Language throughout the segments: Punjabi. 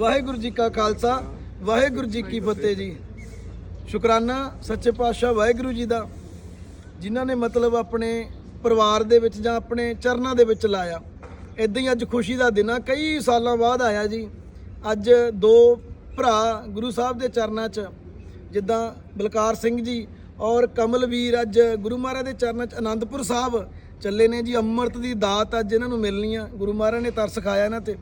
ਵਾਹਿਗੁਰੂ ਜੀ ਕਾ ਖਾਲਸਾ, ਵਾਹਿਗੁਰੂ ਜੀ ਕੀ ਫਤਿਹ ਜੀ। ਸ਼ੁਕਰਾਨਾ ਸੱਚੇ ਪਾਤਸ਼ਾਹ ਵਾਹਿਗੁਰੂ ਜੀ ਦਾ, ਜਿਨ੍ਹਾਂ ਨੇ ਮਤਲਬ ਆਪਣੇ ਪਰਿਵਾਰ ਦੇ ਵਿੱਚ ਜਾਂ ਆਪਣੇ ਚਰਨਾਂ ਦੇ ਵਿੱਚ ਲਾਇਆ। ਇਦਾਂ ਹੀ ਅੱਜ ਖੁਸ਼ੀ ਦਾ ਦਿਨ ਆ, ਕਈ ਸਾਲਾਂ ਬਾਅਦ ਆਇਆ ਜੀ। ਅੱਜ ਦੋ ਭਰਾ ਗੁਰੂ ਸਾਹਿਬ ਦੇ ਚਰਨਾਂ 'ਚ, ਜਿੱਦਾਂ ਬਲਕਾਰ ਸਿੰਘ ਜੀ ਔਰ ਕਮਲਵੀਰ ਅੱਜ ਗੁਰੂ ਮਹਾਰਾਜ ਦੇ ਚਰਨਾਂ 'ਚ ਆਨੰਦਪੁਰ ਸਾਹਿਬ ਚੱਲੇ ਨੇ ਜੀ। ਅੰਮ੍ਰਿਤ ਦੀ ਦਾਤ ਅੱਜ ਇਹਨਾਂ ਨੂੰ ਮਿਲਣੀ ਆ। ਗੁਰੂ ਮਹਾਰਾਜ ਨੇ ਤਰਸ ਖਾਇਆ ਇਹਨਾਂ ਤੇ,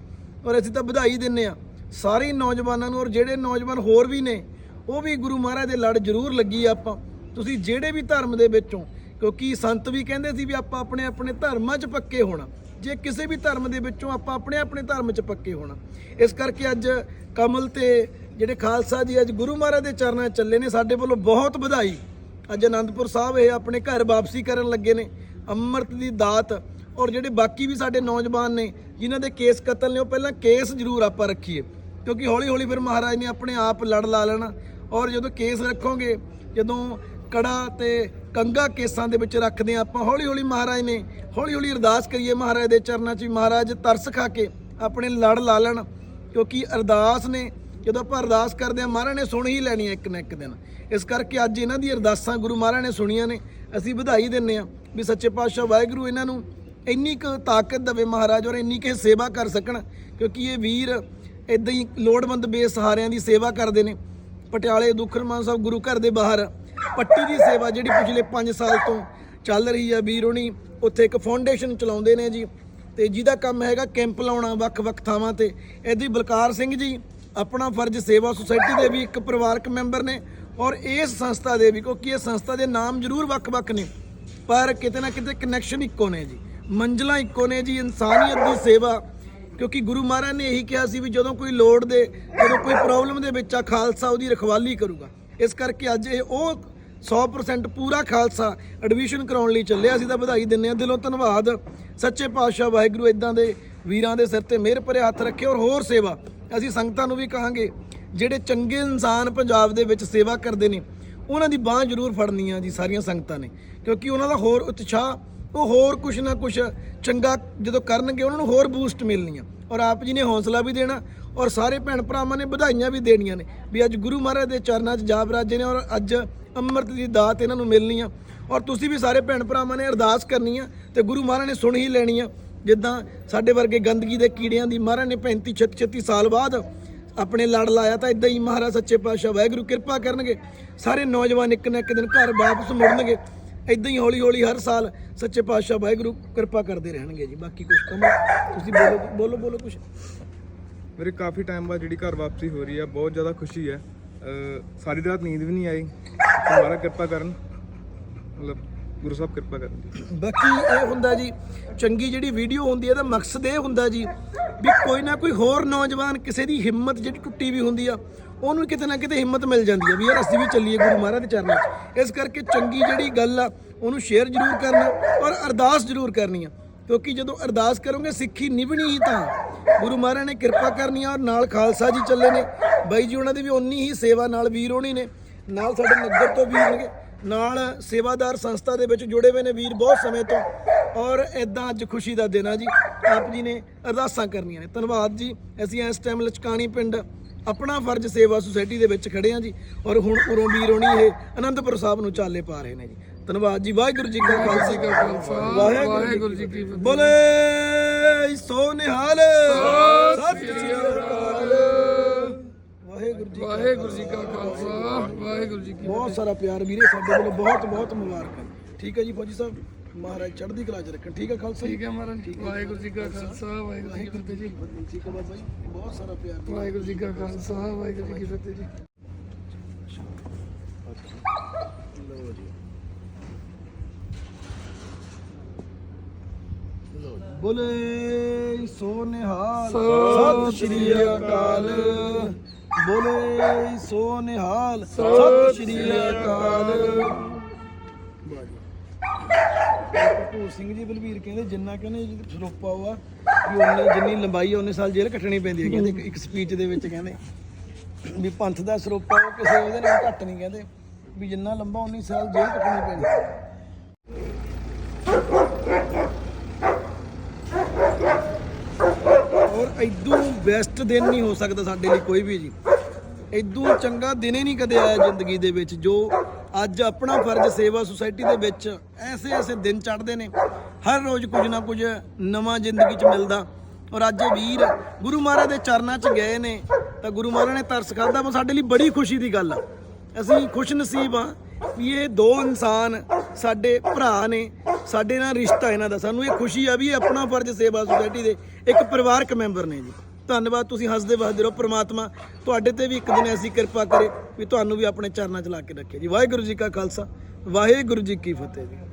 ਔਰ ਅਸੀਂ ਤਾਂ ਵਧਾਈ ਦਿੰਨੇ ਆ। ਸਾਰੇ ਨੌਜਵਾਨਾਂ ਨੂੰ ਔਰ ਜਿਹੜੇ ਨੌਜਵਾਨ ਹੋਰ ਵੀ ਨੇ, ਉਹ ਵੀ ਗੁਰੂ ਮਹਾਰਾਜ ਦੇ ਲੜ ਜ਼ਰੂਰ ਲੱਗੀ ਆਪਾਂ। ਤੁਸੀਂ ਜਿਹੜੇ ਵੀ ਧਰਮ ਦੇ ਵਿੱਚੋਂ, ਕਿਉਂਕਿ ਸੰਤ ਵੀ ਕਹਿੰਦੇ ਸੀ ਵੀ ਆਪਾਂ ਆਪਣੇ ਆਪਣੇ ਧਰਮਾਂ 'ਚ ਪੱਕੇ ਹੋਣਾ। ਜੇ ਕਿਸੇ ਵੀ ਧਰਮ ਦੇ ਵਿੱਚੋਂ ਆਪਾਂ ਆਪਣੇ ਆਪਣੇ ਧਰਮ 'ਚ ਪੱਕੇ ਹੋਣਾ। ਇਸ ਕਰਕੇ ਅੱਜ ਕਮਲ ਤੇ ਜਿਹੜੇ ਖਾਲਸਾ ਜੀ ਅੱਜ ਗੁਰੂ ਮਹਾਰਾਜ ਦੇ ਚਰਨਾਂ 'ਚ ਚੱਲੇ ਨੇ, ਸਾਡੇ ਵੱਲੋਂ ਬਹੁਤ ਵਧਾਈ। ਅੱਜ ਅਨੰਦਪੁਰ ਸਾਹਿਬ ਇਹ ਆਪਣੇ ਘਰ ਵਾਪਸੀ ਕਰਨ ਲੱਗੇ ਨੇ, ਅੰਮ੍ਰਿਤ ਦੀ ਦਾਤ। ਔਰ ਜਿਹੜੇ ਬਾਕੀ ਵੀ ਸਾਡੇ ਨੌਜਵਾਨ ਨੇ, ਜਿਨ੍ਹਾਂ ਦੇ ਕੇਸ ਕਤਲ ਨੇ, ਉਹ ਪਹਿਲਾਂ ਕੇਸ ਜ਼ਰੂਰ ਆਪਾਂ ਰੱਖੀਏ। ਕਿਉਂਕਿ ਹੌਲੀ ਹੌਲੀ ਫਿਰ ਮਹਾਰਾਜ ਨੇ ਆਪਣੇ ਆਪ ਲੜ ਲਾ ਲੈਣਾ। ਔਰ ਜਦੋਂ ਕੇਸ ਰੱਖੋਗੇ, ਜਦੋਂ ਕੜਾ ਤੇ ਕੰਗਾ ਕੇਸਾਂ ਦੇ ਵਿੱਚ ਰੱਖਦੇ ਹਾਂ ਆਪਾਂ ਹੌਲੀ ਹੌਲੀ ਮਹਾਰਾਜ ਨੇ ਹੌਲੀ ਹੌਲੀ ਅਰਦਾਸ ਕਰੀਏ ਮਹਾਰਾਜ ਦੇ ਚਰਨਾਂ 'ਚ ਵੀ ਮਹਾਰਾਜ ਤਰਸ ਖਾ ਕੇ ਆਪਣੇ ਲੜ ਲਾ ਲੈਣ। ਕਿਉਂਕਿ ਅਰਦਾਸ ਨੇ, ਜਦੋਂ ਆਪਾਂ ਅਰਦਾਸ ਕਰਦੇ ਹਾਂ, ਮਹਾਰਾਜ ਨੇ ਸੁਣ ਹੀ ਲੈਣੀ ਹੈ ਇੱਕ ਨਾ ਇੱਕ ਦਿਨ। ਇਸ ਕਰਕੇ ਅੱਜ ਇਹਨਾਂ ਦੀ ਅਰਦਾਸਾਂ ਗੁਰੂ ਮਹਾਰਾਜ ਨੇ ਸੁਣੀਆਂ ਨੇ। ਅਸੀਂ ਵਧਾਈ ਦਿੰਨੇ ਆ ਵੀ ਸੱਚੇ ਪਾਤਸ਼ਾਹ ਵਾਹਿਗੁਰੂ ਇਹਨਾਂ ਨੂੰ ਇੰਨੀ ਕੁ ਤਾਕਤ ਦੇਵੇ ਮਹਾਰਾਜ ਔਰ ਇੰਨੀ ਕੁ ਇਹ ਸੇਵਾ ਕਰ ਸਕਣ। ਕਿਉਂਕਿ ਇਹ ਵੀਰ ਇਦਾਂ ਹੀ ਲੋੜਵੰਦ ਬੇਸਹਾਰਿਆਂ ਦੀ ਸੇਵਾ ਕਰਦੇ ਨੇ। ਪਟਿਆਲੇ ਦੁਖਰਮਾਨ ਸਾਹਿਬ ਗੁਰੂ ਘਰ ਦੇ ਬਾਹਰ ਪੱਟੀ ਦੀ ਸੇਵਾ ਜਿਹੜੀ ਪਿਛਲੇ 5 ਸਾਲ ਤੋਂ ਚੱਲ ਰਹੀ ਆ ਵੀਰ ਹੋਣੀ, ਉੱਥੇ ਇੱਕ ਫਾਊਂਡੇਸ਼ਨ ਚਲਾਉਂਦੇ ਨੇ ਜੀ। ਤੇ ਜਿਹਦਾ ਕੰਮ ਹੈਗਾ ਕੈਂਪ ਲਾਉਣਾ ਵੱਖ-ਵੱਖ ਥਾਵਾਂ ਤੇ। ਇਹਦੀ ਬਲਕਾਰ ਸਿੰਘ ਜੀ, ਆਪਣਾ ਫਰਜ਼ ਸੇਵਾ ਸੁਸਾਇਟੀ ਦੇ ਵੀ ਇੱਕ ਪਰਿਵਾਰਕ ਮੈਂਬਰ ਨੇ ਔਰ ਇਸ ਸੰਸਥਾ ਦੇ ਵੀ, ਕਿਉਂਕਿ ਇਹ ਸੰਸਥਾ ਦੇ ਨਾਮ ਜ਼ਰੂਰ ਵੱਖ-ਵੱਖ ਨੇ। ਪਰ ਕਿਤੇ ਨਾ ਕਿਤੇ ਕਨੈਕਸ਼ਨ ਇੱਕੋ ਨੇ ਜੀ। ਮੰਜ਼ਲਾਂ ਇੱਕੋ ਨੇ ਜੀ, ਇਨਸਾਨੀਅਤ ਦੀ ਸੇਵਾ ਕਿਉਂਕਿ ਗੁਰੂ ਮਹਾਰਾਜ ਨੇ ਇਹੀ ਕਿਹਾ ਸੀ ਵੀ ਜਦੋਂ ਕੋਈ ਲੋੜ ਦੇ, ਜਦੋਂ ਕੋਈ ਪ੍ਰੋਬਲਮ ਦੇ ਵਿੱਚ ਆ, ਖਾਲਸਾ ਉਹਦੀ ਰਖਵਾਲੀ ਕਰੂਗਾ। ਇਸ ਕਰਕੇ ਅੱਜ ਇਹ ਉਹ 100% ਪੂਰਾ ਖਾਲਸਾ ਐਡਮਿਸ਼ਨ ਕਰਾਉਣ ਲਈ ਚੱਲਿਆ ਅਸੀਂ ਤਾਂ ਵਧਾਈ ਦਿੰਨੇ ਆ ਦਿਲੋਂ ਧੰਨਵਾਦ। ਸੱਚੇ ਪਾਤਸ਼ਾਹ ਵਾਹਿਗੁਰੂ ਇਦਾਂ ਦੇ ਵੀਰਾਂ ਦੇ ਸਿਰ ਤੇ ਮਿਹਰ ਭਰੇ ਹੱਥ ਰੱਖੇ ਔਰ ਹੋਰ ਸੇਵਾ। ਅਸੀਂ ਸੰਗਤਾਂ ਨੂੰ ਵੀ ਕਹਾਂਗੇ, ਜਿਹੜੇ ਚੰਗੇ ਇਨਸਾਨ ਪੰਜਾਬ ਦੇ ਵਿੱਚ ਸੇਵਾ ਕਰਦੇ ਨੇ, ਉਹਨਾਂ ਦੀ ਬਾਹ ਜ਼ਰੂਰ ਫੜਨੀ ਆ ਜੀ ਸਾਰੀਆਂ ਸੰਗਤਾਂ ਨੇ। ਕਿਉਂਕਿ ਉਹਨਾਂ ਦਾ ਹੋਰ ਉਤਸ਼ਾਹ ਉਹ ਹੋਰ ਕੁਛ ਨਾ ਕੁਛ ਚੰਗਾ ਜਦੋਂ ਕਰਨਗੇ, ਉਹਨਾਂ ਨੂੰ ਹੋਰ ਬੂਸਟ ਮਿਲਣੀ ਆ ਔਰ ਆਪ ਜੀ ਨੇ ਹੌਸਲਾ ਵੀ ਦੇਣਾ, ਔਰ ਸਾਰੇ ਭੈਣ ਭਰਾਵਾਂ ਨੇ ਵਧਾਈਆਂ ਵੀ ਦੇਣੀਆਂ ਨੇ ਵੀ ਅੱਜ ਗੁਰੂ ਮਹਾਰਾਜ ਦੇ ਚਰਨਾਂ 'ਚ ਜਾਪ ਰਾਜੇ ਨੇ ਔਰ ਅੱਜ ਅੰਮ੍ਰਿਤ ਦੀ ਦਾਤ ਇਹਨਾਂ ਨੂੰ ਮਿਲਣੀ ਆ। ਔਰ ਤੁਸੀਂ ਵੀ ਸਾਰੇ ਭੈਣ ਭਰਾਵਾਂ ਨੇ ਅਰਦਾਸ ਕਰਨੀ ਆ ਤੇ ਗੁਰੂ ਮਹਾਰਾਜ ਨੇ ਸੁਣ ਹੀ ਲੈਣੀ ਆ। ਜਿੱਦਾਂ ਸਾਡੇ ਵਰਗੇ ਗੰਦਗੀ ਦੇ ਕੀੜਿਆਂ ਦੀ ਮਹਾਰਾਜ ਨੇ 35 36 36 ਸਾਲ ਬਾਅਦ ਆਪਣੇ ਲੜ ਲਾਇਆ ਤਾਂ ਇਦਾਂ ਹੀ ਮਹਾਰਾਜ ਸੱਚੇ ਪਾਤਸ਼ਾਹ ਵਾਹਿਗੁਰੂ ਕਿਰਪਾ ਕਰਨਗੇ। ਸਾਰੇ ਨੌਜਵਾਨ ਇੱਕ ਨਾ ਇੱਕ ਦਿਨ ਘਰ ਵਾਪਸ ਮੁੜਨਗੇ। ਇਦਾਂ ਹੀ ਹੌਲੀ ਹੌਲੀ ਹਰ ਸਾਲ ਸੱਚੇ ਪਾਤਸ਼ਾਹ ਵਾਹਿਗੁਰੂ ਕਿਰਪਾ ਕਰਦੇ ਰਹਿਣਗੇ ਜੀ। ਬਾਕੀ ਕੁਝ ਕਮ ਤੁਸੀਂ ਬੋਲੋ ਬੋਲੋ ਬੋਲੋ ਕੁਝ ਮੇਰੇ ਕਾਫੀ ਟਾਈਮ ਬਾਅਦ ਜਿਹੜੀ ਘਰ ਵਾਪਸੀ ਹੋ ਰਹੀ ਹੈ ਬਹੁਤ ਜ਼ਿਆਦਾ ਖੁਸ਼ੀ ਹੈ। ਸਾਰੀ ਰਾਤ ਨੀਂਦ ਵੀ ਨਹੀਂ ਆਈ। ਤੁਹਾਡਾ ਕਿਰਪਾ ਕਰਨ। ਮਤਲਬ ਗੁਰੂ ਸਾਹਿਬ ਕਿਰਪਾ ਕਰਨ ਜੀ। ਬਾਕੀ ਇਹ ਹੁੰਦਾ ਜੀ ਚੰਗੀ ਜਿਹੜੀ ਵੀਡੀਓ ਹੁੰਦੀ ਹੈ ਇਹਦਾ ਮਕਸਦ ਇਹ ਹੁੰਦਾ ਜੀ ਵੀ ਕੋਈ ਨਾ ਕੋਈ ਹੋਰ ਨੌਜਵਾਨ ਕਿਸੇ ਦੀ ਹਿੰਮਤ ਜਿਹੜੀ ਟੁੱਟੀ ਵੀ ਹੁੰਦੀ ਆ ਉਹਨੂੰ ਕਿਤੇ ਨਾ ਕਿਤੇ ਹਿੰਮਤ ਮਿਲ ਜਾਂਦੀ ਹੈ ਵੀ ਯਾਰ ਅਸੀਂ ਵੀ ਚੱਲੀਏ ਗੁਰੂ ਮਹਾਰਾਜ ਦੇ ਚਰਨਾਂ 'ਚ। ਇਸ ਕਰਕੇ ਚੰਗੀ ਜਿਹੜੀ ਗੱਲ ਆ, ਉਹਨੂੰ ਸ਼ੇਅਰ ਜ਼ਰੂਰ ਕਰਨਾ ਔਰ ਅਰਦਾਸ ਜ਼ਰੂਰ ਕਰਨੀ ਆ। ਕਿਉਂਕਿ ਜਦੋਂ ਅਰਦਾਸ ਕਰੋਗੇ ਸਿੱਖੀ ਨਿਭਣੀ ਹੀ ਤਾਂ। ਗੁਰੂ ਮਹਾਰਾਜ ਨੇ ਕਿਰਪਾ ਕਰਨੀ ਆ ਔਰ ਨਾਲ ਖਾਲਸਾ ਜੀ ਚੱਲੇ ਨੇ। ਬਾਈ ਜੀ, ਉਹਨਾਂ ਦੀ ਵੀ ਉਨੀ ਹੀ ਸੇਵਾ ਨਾਲ ਵੀਰ ਹੋਣੀ ਨੇ। ਨਾਲ ਸਾਡੇ ਨਗਰ ਤੋਂ ਵੀਰ ਨੇਗੇ ਨਾਲ ਸੇਵਾਦਾਰ ਸੰਸਥਾ ਦੇ ਵਿੱਚ ਜੁੜੇ ਹੋਏ ਨੇ ਵੀਰ ਬਹੁਤ ਸਮੇਂ ਤੋਂ। ਔਰ ਇਦਾਂ ਅੱਜ ਖੁਸ਼ੀ ਦਾ ਦਿਨ ਆ ਜੀ। ਆਪ ਜੀ ਨੇ ਅਰਦਾਸਾਂ ਕਰਨੀਆਂ ਨੇ। ਧੰਨਵਾਦ ਜੀ। ਅਸੀਂ ਇਸ ਟਾਈਮ ਲਚਕਾਣੀ ਪਿੰਡ ਆਪਣਾ ਫਰਜ਼ ਸੇਵਾ ਸੁਸਾਇਟੀ ਦੇ ਵਿੱਚ ਖੜੇ ਆ ਜੀ। ਔਰ ਹੁਣ ਉਰੋਂ ਵੀਰ ਹੋਣੀ ਇਹ ਆਨੰਦਪੁਰ ਸਾਹਿਬ ਨੂੰ ਚਾਲੇ ਪਾ ਰਹੇ ਨੇ ਜੀ। ਧੰਨਵਾਦ ਜੀ। ਵਾਹਿਗੁਰੂ ਜੀ ਕਾ ਖਾਲਸਾ। ਵਾਹਿਗੁਰੂ ਜੀ ਕੀ ਫਤਿਹ। ਬੋਲੇ ਸੋ ਨਿਹਾਲ। ਸਤਿ ਸ੍ਰੀ ਅਕਾਲ। ਵਾਹਿਗੁਰੂ ਜੀ ਵਾਹਿਗੁਰੂ ਜੀ ਕਾ ਖਾਲਸਾ। ਵਾਹਿਗੁਰੂ ਜੀ ਕੀ ਬਹੁਤ ਸਾਰਾ ਪਿਆਰ ਵੀਰੇ ਸਾਡੇ ਵੱਲੋਂ ਬਹੁਤ ਬਹੁਤ ਮੁਬਾਰਕਾਂ। ਠੀਕ ਹੈ ਜੀ ਫੌਜੀ ਸਾਹਿਬ? ਮਹਾਰਾਜ ਚੜ੍ਹਦੀ ਕਲਾ ਚ ਰੱਖਣ। ਠੀਕ ਹੈ ਖਾਲਸਾ ਠੀਕ ਹੈ ਮਹਾਰਾਜ ਵਾਹਿਗੁਰੂ ਜੀ ਕਾ ਖਾਲਸਾ ਵਾਹਿਗੁਰੂ ਜੀ ਕੀ ਫਤਿਹ ਜੀ। ਠੀਕ ਹੈ ਬਾਬਾ ਜੀ ਬਹੁਤ ਸਾਰਾ ਪਿਆਰ ਵਾਹਿਗੁਰੂ ਜੀ ਕਾ ਖਾਲਸਾ ਵਾਹਿਗੁਰੂ ਜੀ ਕੀ ਫਤਿਹ ਜੀ। ਲਓ ਜੀ। ਬੋਲੇ ਸੋ ਨਿਹਾਲ ਸਤਿ ਸ਼੍ਰੀ ਅਕਾਲ। ਬੋਲੇ ਸੋ ਨਿਹਾਲ ਸਤਿ ਸ਼੍ਰੀ ਅਕਾਲ। ਭੂ ਸਿੰਘ ਜੀ ਬਲਵੀਰ ਕਹਿੰਦੇ ਜਿੰਨਾ ਕਹਿੰਦੇ ਸਰੋਪਾ ਵਾ, ਵੀ ਉਹਨੇ ਜਿੰਨੀ ਲੰਬਾਈ ਉਹਨੇ ਸਾਲ ਜੇਲ੍ਹ ਕੱਟਣੀ ਪੈਂਦੀ ਹੈ ਕਹਿੰਦੇ ਇੱਕ ਸਪੀਚ ਦੇ ਵਿੱਚ ਕਹਿੰਦੇ। ਵੀ ਪੰਥ ਦਾ ਸਰੋਪਾ ਉਹ ਕਿਸੇ ਉਹਦੇ ਨਾਲ ਘੱਟ ਨਹੀਂ ਕਹਿੰਦੇ, ਵੀ ਜਿੰਨਾ ਲੰਬਾ ਉਨੀ ਸਾਲ ਜੇਲ੍ਹ ਕੱਟਣੀ ਪੈਂਦੀ। ਔਰ ਇਦੋਂ ਬੈਸਟ ਦਿਨ ਨਹੀਂ ਹੋ ਸਕਦਾ ਸਾਡੇ ਲਈ ਕੋਈ ਵੀ ਜੀ। ਇਦੋਂ ਚੰਗਾ ਦਿਨ ਹੀ ਨਹੀਂ ਕਦੇ ਆਇਆ ਜ਼ਿੰਦਗੀ ਦੇ ਵਿੱਚ, ਜੋ ਅੱਜ ਆਪਣਾ ਫਰਜ਼ ਸੇਵਾ ਸੁਸਾਇਟੀ ਦੇ ਵਿੱਚ ਐਸੇ ਐਸੇ ਦਿਨ ਚੜ੍ਹਦੇ ਨੇ। ਹਰ ਰੋਜ਼ ਕੁਝ ਨਾ ਕੁਝ ਨਵਾਂ ਜ਼ਿੰਦਗੀ 'ਚ ਮਿਲਦਾ। ਔਰ ਅੱਜ ਇਹ ਵੀਰ ਗੁਰੂ ਮਹਾਰਾਜ ਦੇ ਚਰਨਾਂ 'ਚ ਗਏ ਨੇ। ਤਾਂ ਗੁਰੂ ਮਹਾਰਾਜ ਨੇ ਤਰਸ ਖਾਦਾ ਪਰ ਸਾਡੇ ਲਈ ਬੜੀ ਖੁਸ਼ੀ ਦੀ ਗੱਲ ਆ। ਅਸੀਂ ਖੁਸ਼ ਨਸੀਬ ਆ ਵੀ ਇਹ ਦੋ ਇਨਸਾਨ ਸਾਡੇ ਭਰਾ ਨੇ, ਸਾਡੇ ਨਾਲ ਰਿਸ਼ਤਾ ਇਹਨਾਂ ਦਾ। ਸਾਨੂੰ ਇਹ ਖੁਸ਼ੀ ਆ ਵੀ ਇਹ ਆਪਣਾ ਫਰਜ਼ ਸੇਵਾ ਸੁਸਾਇਟੀ ਦੇ ਇੱਕ ਪਰਿਵਾਰਕ ਮੈਂਬਰ ਨੇ ਜੀ। ਧੰਨਵਾਦ, ਤੁਸੀਂ ਹੱਸਦੇ ਵਸਦੇ ਰਹੋ, ਪ੍ਰਮਾਤਮਾ ਤੁਹਾਡੇ ਤੇ ਵੀ ਇੱਕ ਦਿਨ ਐਸੀ ਕਿਰਪਾ ਕਰੇ ਵੀ ਤੁਹਾਨੂੰ ਵੀ ਆਪਣੇ ਚਰਨਾਂ 'ਚ ਲਾ ਕੇ ਰੱਖੇ ਜੀ। ਵਾਹਿਗੁਰੂ ਜੀ ਕਾ ਖਾਲਸਾ, ਵਾਹਿਗੁਰੂ ਜੀ ਕੀ ਫਤਿਹ ਜੀ।